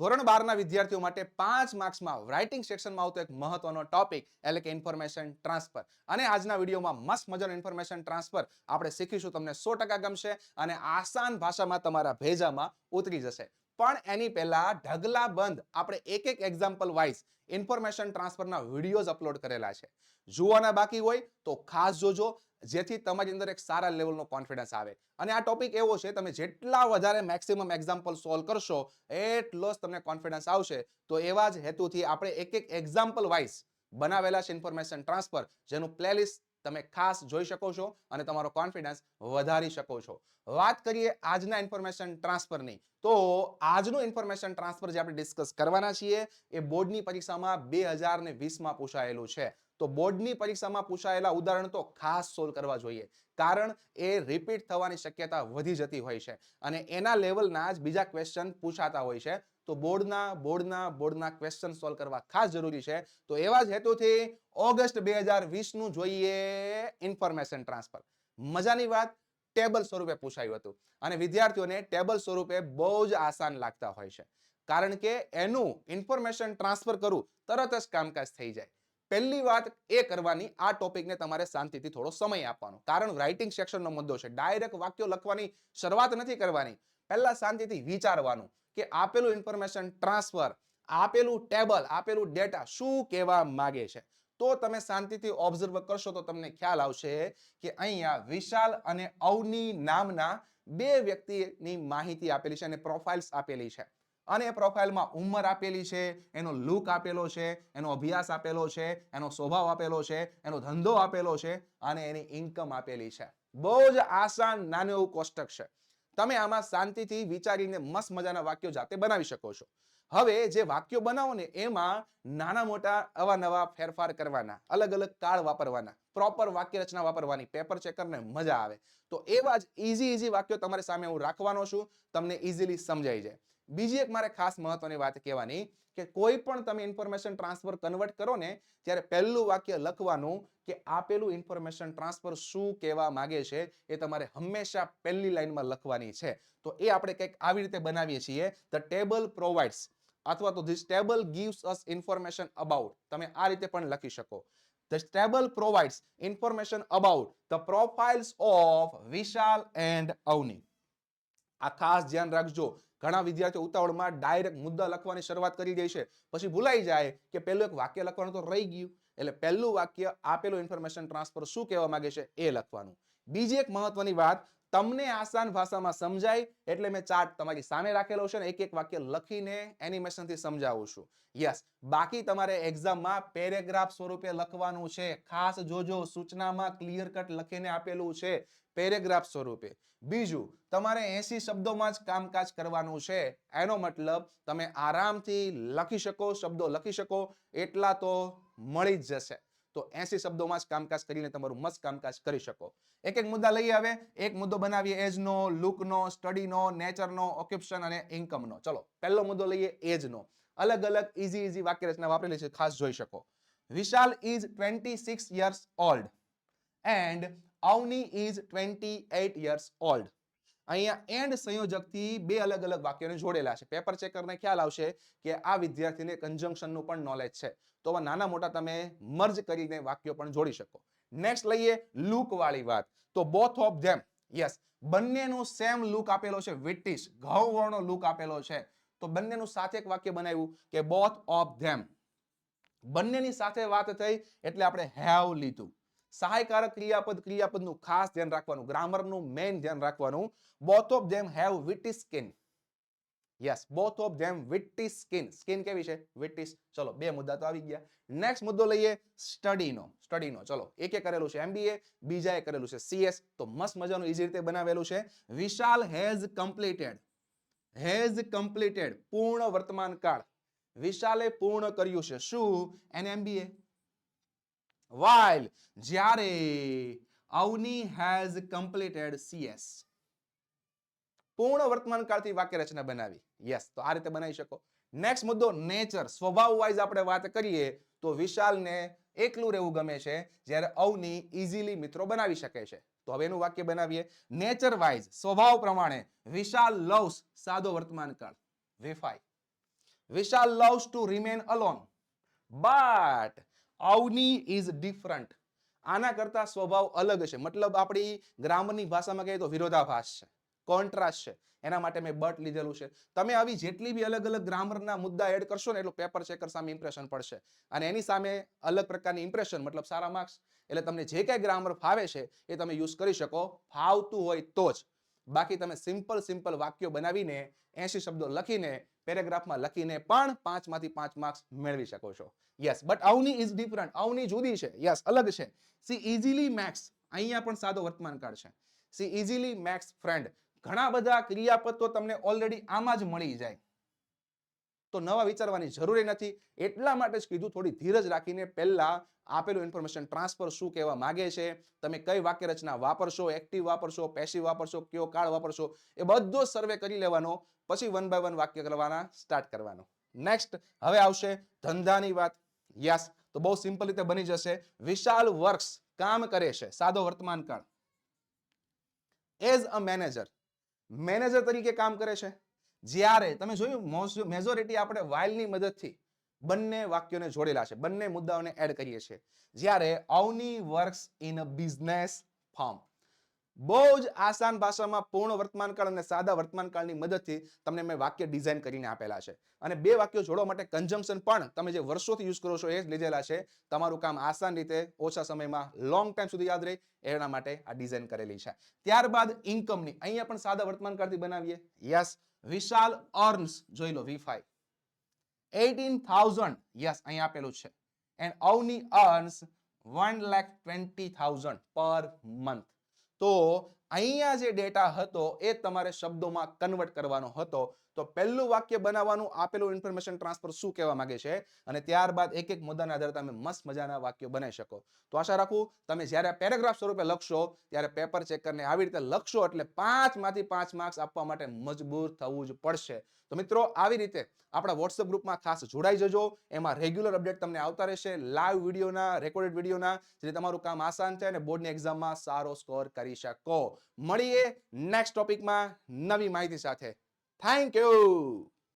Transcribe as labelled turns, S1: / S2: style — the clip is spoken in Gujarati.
S1: ધોરણ બારના વિદ્યાર્થીઓ માટે પાંચ માર્ક્સમાં રાઇટિંગ સેક્શનમાં આવતો એક મહત્વનો ટોપિક એટલે કે ઇન્ફોર્મેશન ટ્રાન્સફર અને આજના વિડીયોમાં મસ્ત મજાનું ઇન્ફોર્મેશન ટ્રાન્સફર આપણે શીખીશું, તમને સો ટકા ગમશે અને આસાન ભાષામાં તમારા ભેજામાં ઉતરી જશે. પણ એની પહેલા ઢગલા બંધ. આપણે એક એક એક્ઝામ્પલ વાઇઝ ઇન્ફોર્મેશન ટ્રાન્સફરના વિડીયોઝ અપલોડ કરેલા છે. જોવાના બાકી હોય તો ખાસ જોજો. જેથી તમારી અંદર એક સારા લેવલનો કોન્ફિડન્સ આવે. અને આ ટોપિક એવો છે, તમે જેટલા વધારે મેક્સિમમ એક્ઝામ્પલ સોલ્વ કરશો, એટલો જ તમને કોન્ફિડન્સ આવશે. તો એવા જ હેતુથી આપણે એક એક એક્ઝામ્પલ વાઇઝ બનાવેલા છે ઇન્ફોર્મેશન ટ્રાન્સફર જેનું પ્લેલિસ્ટ તમે ખાસ જોઈ શકો છો અને તમારો કોન્ફિડન્સ વધારી શકો છો. વાત કરીએ આજના ઇન્ફોર્મેશન ટ્રાન્સફરની તો આજનું ઇન્ફોર્મેશન ટ્રાન્સફર જે આપણે ડિસ્કસ કરવાના છીએ, એ બોર્ડની પરીક્ષામાં બે હજાર ને વીસમાં પૂછાયેલું છે. તો બોર્ડની પરીક્ષામાં પૂછાયેલા ઉદાહરણ તો ખાસ સોલ્વ કરવા જોઈએ. કારણ એ રિપીટ થવાની શક્યતા વધી જતી હોય છે. અને એના લેવલના જ બીજા ક્વેશ્ચન પૂછાતા હોય છે. તો બોર્ડના બોર્ડના બોર્ડના ક્વેશ્ચન સોલ્વ કરવા ખાસ જરૂરી છે. તો એવા જ હેતુથી ઓગસ્ટ બે હજાર વીસનું જોઈએ ઇન્ફોર્મેશન ટ્રાન્સફર મજાની વાત ટેબલ સ્વરૂપે પૂછાયું હતું. અને વિદ્યાર્થીઓને ટેબલ સ્વરૂપે બહુ જ આસાન લાગતા હોય છે. કારણ કે એનું ઇન્ફોર્મેશન ટ્રાન્સફર કરવું તરત જ કામકાજ થઈ જાય. પહેલી વાત એ કરવાની, આ ટોપિકને તમારે શાંતિથી થોડો સમય આપવાનો. કારણ રાઇટિંગ સેક્શનનો મુદ્દો છે. ડાયરેક્ટ વાક્યો લખવાની શરૂઆત નથી કરવાની. પહેલા શાંતિથી વિચારવાનું કે આપેલું ઇન્ફોર્મેશન ટ્રાન્સફર આપેલું ટેબલ આપેલું ડેટા શું કહેવા માગે છે? તો તમે શાંતિથી ઓબ્ઝર્વ કરશો તો તમને ખ્યાલ આવશે કે અહીંયા વિશાલ અને અવની નામના બે વ્યક્તિની માહિતી આપેલી છે અને પ્રોફાઇલ્સ આપેલી છે. અને એ પ્રોફાઇલમાં ઉંમર આપેલી છે, એનો લુક આપેલો છે, એનો અભ્યાસ આપેલો છે, એનો સ્વભાવ આપેલો છે, એનો ધંધો આપેલો છે અને એની ઇન્કમ આપેલી છે. બહુ જ આસાન, નાનું એવું કોષ્ટક છે. તમે આમાં શાંતિથી વિચારીને મસ્ત મજાના વાક્યો જાતે બનાવી શકો છો. હવે જે વાક્યો બનાવો ને એમાં નાના મોટા અવાનવા ફેરફાર કરવાના, અલગ અલગ કાળ વાપરવાના પ્રોપર વાક્ય રચના વાપરવાની પેપર ચેકરને મજા આવે. તો એવા જ ઇઝી ઇઝી વાક્યો તમારી સામે હું રાખવાનો છું, તમને ઇઝીલી સમજાઈ જાય. બીજી એક મારે ખાસ મહત્વની વાત કહેવાની કે કોઈ પણ તમે ઇન્ફોર્મેશન ટ્રાન્સફર કન્વર્ટ કરો ને, ત્યારે પહેલું વાક્ય લખવાનું કે આપેલું ઇન્ફોર્મેશન ટ્રાન્સફર શું કહેવા માંગે છે એ તમારે હંમેશા પહેલી લાઈનમાં લખવાની છે. તો એ આપણે કંઈક આવી રીતે બનાવીએ છીએ. ધ ટેબલ પ્રોવાઇડ્સ અથવા તો this table gives us information about તમે આ રીતે પણ લખી શકો. The table provides information about the profiles of Vishal and Avni આ ખાસ ધ્યાન રાખજો. ઘણા વિદ્યાર્થીઓ ઉતાવળમાં ડાયરેક્ટ મુદ્દા લખવાની શરૂઆત કરી દે છે. પછી ભૂલાઈ જાય કે પહેલું એક વાક્ય લખવાનું તો રહી ગયું. એટલે પહેલું વાક્ય આપેલું ઇન્ફોર્મેશન ટ્રાન્સફર શું કહેવા માંગે છે? એ લખવાનું. બીજી એક મહત્વની વાત તમને આસાન ભાષામાં સમજાય એટલે મેં ચાર્ટ તમારી સામે રાખેલો છે ને એક એક વાક્ય લખીને એનિમેશનથી સમજાવું છું. યસ બાકી તમારે એક્ઝામમાં પેરેગ્રાફ સ્વરૂપે લખવાનું છે. ખાસ જોજો, સૂચનામાં ક્લિયર કટ લખીને આપેલું છે પેરેગ્રાફ સ્વરૂપે. બીજું, તમારે એસી શબ્દોમાં જ કામકાજ કરવાનું છે. એનો મતલબ તમે આરામથી લખી શકો, શબ્દો લખી શકો, એટલા તો મળી જ જશે. તો એસી શબ્દોમાં જ કામકાજ કરીને તમારું મસ્ત કામકાજ કરી શકો. એક એક મુદ્દા લઈ આવે, એક મુદ્દો બનાવીએ એજનો, લુકનો, સ્ટડીનો, નેચરનો ઓક્યુપ્શન અને ઇન્કમનો. ચલો, પહેલો મુદ્દો લઈએ એજનો. અલગ અલગ ઇઝી ઇઝી વાક્ય રચના વાપરેલી છે, ખાસ જોઈ શકો. Vishal is twenty six years old and Avni is twenty eight years old. અહીંયા એન્ડ સંયોજકથી બે અલગ અલગ વાક્યોને જોડેલા છે. પેપર ચેકરને ખ્યાલ આવશે કે આ વિદ્યાર્થીને કન્જંક્શનનું પણ નોલેજ છે. તો નાના મોટા તમે મર્જ કરીને વાક્યો પણ જોડી શકો. નેક્સ્ટ લઈએ લુક વાળી વાત. તો બોથ ઓફ ધેમ યસ બંનેનું સેમ લુક આપેલો છે વિટિશ ઘઉંવર્ણનો લુક આપેલો છે. તો બંનેનું સાથે એક વાક્ય બનાવ્યું કે બોથ ઓફ ધેમ બંનેની સાથે વાત થઈ એટલે આપણે હેવ લીધું. સહાયકારક ક્રિયાપદ, ક્રિયાપદનું ખાસ ધ્યાન રાખવાનું, ગ્રામરનું મેઇન ધ્યાન રાખવાનું. Both of them have wheatish skin yes both of them wheatish skin skin કેવી છે? વિટીસ ચલો, બે મુદ્દા તો આવી ગયા. નેક્સ્ટ મુદ્દો લઈએ સ્ટડીનો સ્ટડીનો ચલો, એકે કરેલું છે એમબીએ બીજાએ કરેલું છે સીએસ તો મસ્ત મજાનું ઈઝી રીતે બનાવેલું છે. Vishal has completed has completed પૂર્ણ વર્તમાન કાળ. વિશાલે પૂર્ણ કર્યું છે. શું? એન એમબીએ while જ્યારે અવની હેઝ કમ્પ્લીટેડ સીએસ પૂર્ણ વર્તમાન કાળથી વાક્ય રચના બનાવી. યસ તો આ રીતે બનાવી શકો. નેક્સ્ટ મુદ્દો નેચર સ્વભાવ વાઇઝ આપણે વાત કરીએ તો વિશાલને એકલું રહેવું ગમે છે, જ્યારે અવની ઇઝીલી મિત્રો બનાવી શકે છે. તો હવે એનું વાક્ય બનાવીએ. નેચર વાઇઝ સ્વભાવ પ્રમાણે વિશાલ લવ્સ સાદો વર્તમાન કાળ. વેફાઈ Vishal loves to remain alone but Avni is different આના કરતા સ્વભાવ અલગ છે. મતલબ આપણી ગ્રામરની ભાષામાં કહીએ તો વિરોધાભાસ છે કોન્ટ્રાસ્ટ છે. એના માટે મેં બટ લીધેલું છે. તમે આવી જેટલી બી અલગ અલગ ગ્રામરના મુદ્દા એડ કરશો ને એટલું પેપર ચેકર સામે ઇમ્પ્રેશન પડશે. અને એની સામે અલગ પ્રકારની ઇમ્પ્રેશન મતલબ સારા માર્ક્સ એટલે તમને જે કાંઈ ગ્રામર ફાવે છે એ તમે યુઝ કરી શકો. ફાવતું હોય તો જ. બાકી તમે સિમ્પલ સિમ્પલ વાક્યો બનાવીને એસી શબ્દો લખીને પેરેગ્રાફમાં લખીને પણ પાંચમાંથી પાંચ માર્ક્સ મેળવી શકો છો. Yes but Avni is different Avni જુદી છે. યસ અલગ છે. સી ઇઝીલી મેક્સ અહીંયા પણ સાદો વર્તમાન કાળ છે. સી ઇઝીલી મેક્સ ફ્રેન્ડ ઘણા બધા ક્રિયાપદ તમને ઓલરેડી આમાં જ મળી જાય. તો નવા વિચારવાની જરૂરી નથી. એટલા માટે જ કીધું, થોડી ધીરજ રાખીને પહેલા આપેલું ઇન્ફોર્મેશન ટ્રાન્સફર શું કહેવા માગે છે, તમે કઈ વાક્ય રચના વાપરશો એક્ટિવ વાપરશો પેસિવ વાપરશો, કયો કાળ વાપરશો, એ બધો સર્વે કરી લેવાનો, પછી વન બાય વન વાક્ય કરવાના સ્ટાર્ટ કરવાનો. નેક્સ્ટ હવે આવશે ધંધાની વાત. યસ તો બહુ સિમ્પલ રીતે બની જશે. વિશાલ વર્ક્સ કામ કરે છે, સાદો વર્તમાન કાળ. એઝ અ મેનેજર મેનેજર તરીકે કામ કરે છે. જ્યારે તમે જોયું મેજોરિટી આપણે વાઇલની મદદથી બંને વાક્યોને જોડેલા છે. બંને મુદ્દાઓને એડ કરીએ છીએ. જ્યારે Avni works in a business firm બહુ જ આસાન ભાષામાં પૂર્ણ વર્તમાનકાળ અને સાદા વર્તમાનકાળની મદદથી તમને મેં વાક્ય ડિઝાઇન કરીને આપેલા છે. અને બે વાક્યો જોડવા માટે કન્જંક્શન પણ તમે જે વર્ષોથી યુઝ કરો છો એ જ લીધેલા છે. તમારું કામ આસાન રીતે, ઓછા સમયમાં લોંગ ટાઈમ સુધી યાદ રહે, એના માટે આ ડિઝાઇન કરેલી છે. ત્યારબાદ ઇન્કમની અહીંયા પણ સાદા વર્તમાનકાળથી બનાવીએ. યસ વિશાલ અર્ન્સ, જોઈ લો we five eighteen thousand yes અહીંયા આપેલું છે. And Avni earns one lakh twenty thousand per month તો અહીંયા જે ડેટા હતો એ તમારે શબ્દોમાં કન્વર્ટ કરવાનો હતો. તો પહેલું વાક્ય બનાવવાનું આપેલું ઇન્ફોર્મેશન ટ્રાન્સફર શું કહેવા માંગે છે? અને ત્યારબાદ એક એક મુદ્દાના આધારે તમે મસ્ત મજાના વાક્યો બનાવી શકો. તો આશા રાખું તમે જ્યારે પેરેગ્રાફ સ્વરૂપે લખશો, ત્યારે પેપર ચેકરને આવી રીતે લખશો એટલે પાંચમાંથી પાંચ માર્ક્સ આપવા માટે મજબૂર થવું જ પડશે. તો મિત્રો, આવી રીતે આપણા વોટ્સઅપ ગ્રુપમાં ખાસ જોડાઈ જજો. એમાં રેગ્યુલર અપડેટ તમને આવતા રહેશે. લાઈવ વિડીયોના રેકોર્ડેડ વિડીયોના જેથી તમારું કામ આસાન છે અને બોર્ડની એક્ઝામમાં સારો સ્કોર કરી શકો. મળીએ નેક્સ્ટ ટોપિકમાં નવી માહિતી સાથે. Thank you.